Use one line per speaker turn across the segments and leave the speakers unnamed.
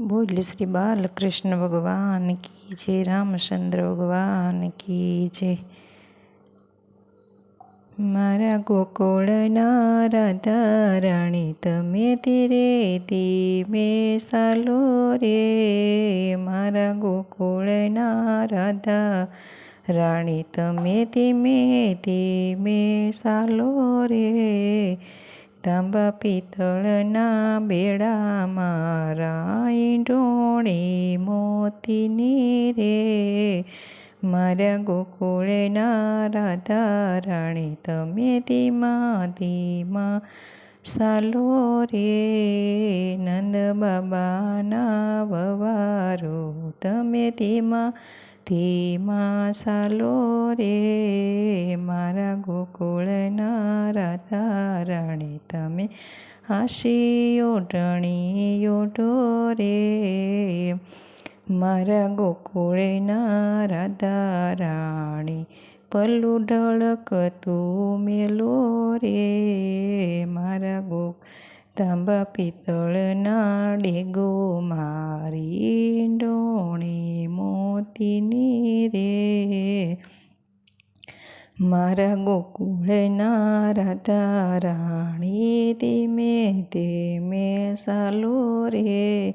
બોલ શ્રી બાલકૃષ્ણ ભગવાન કી જય, રામચંદ્ર ભગવાન કી જય. મારા ગોકુળના રાધા રાણી તમે ધીરે ધીમે સાલો રે. મારા ગોકુળના રાધા રાણી તમે ધીમે ધીમે સાલો રે. તાંબા પિત્તળના બેડા મારા ઈંડોણી મોતીની રે મારા ગોકુળના રાધા તમે ધીમા ધીમા સાલો રે નંદ બાબાના વવારો તમે ધીમા ધીમા સાલો રે, મારા ગોકુળના રાધા રાણી તમે હાશી ઓઢણી ઓઢો રે મારા ગોકુળના રાધા રાણી પલ્લુ ઢળકતું મેલો રે. મારા ગો તાંબા પિત્તળના ડેગો મારી ડોણી મોતીની રે. મારા ગોકુળના રાધા રાણી, ધીમે ધીમે સાલો રે.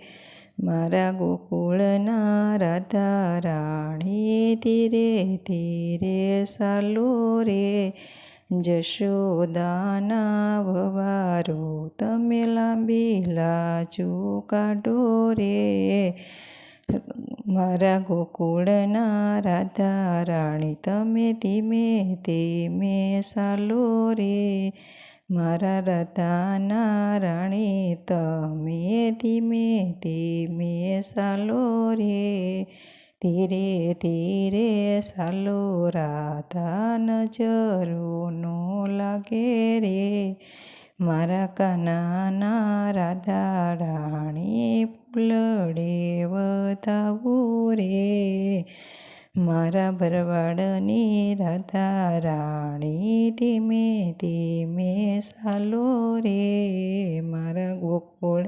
મારા ગોકુળના રાધા રાણી, ધીરે ધીરે સાલો રે. જશોદાના વવારો તમે લાંબી લાજો કાઢો રે. મારા ગોકુળના રાધા રાણી, તમે ધીમે ધીમે સાલો રે. મારા રાધાના રાણી, તમે ધીમે ધીમે સાલો રે. ધીરે ધીરે સાલો રાધા નજરો નો લાગે રે. મારા કાનાના રાધા રાણી ફૂલડે વધાવું રે. મારા ભરવાડની રાધા રાણી ધીમે ધીમે સાલો રે. મારા ગોકુળ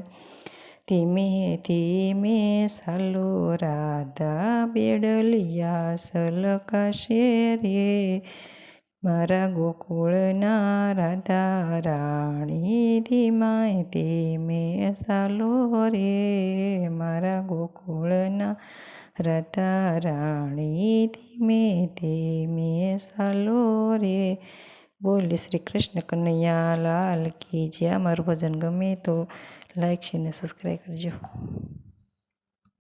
ધીમે ધીમે સાલો રાધા બેડલિયા સલકાશે રે. મારા ગોકુળના રાધા રાણી ધીમાય ધીમે સાલો રે. મારા ગોકુળના રાધા રાણી ધીમે ધીમે સાલો રે. બોલ શ્રી કૃષ્ણ કનૈયા લાલ કી જે અમારું ભજન ગમે તો લાઈક શેર ને સબસ્ક્રાઈબ કરજો.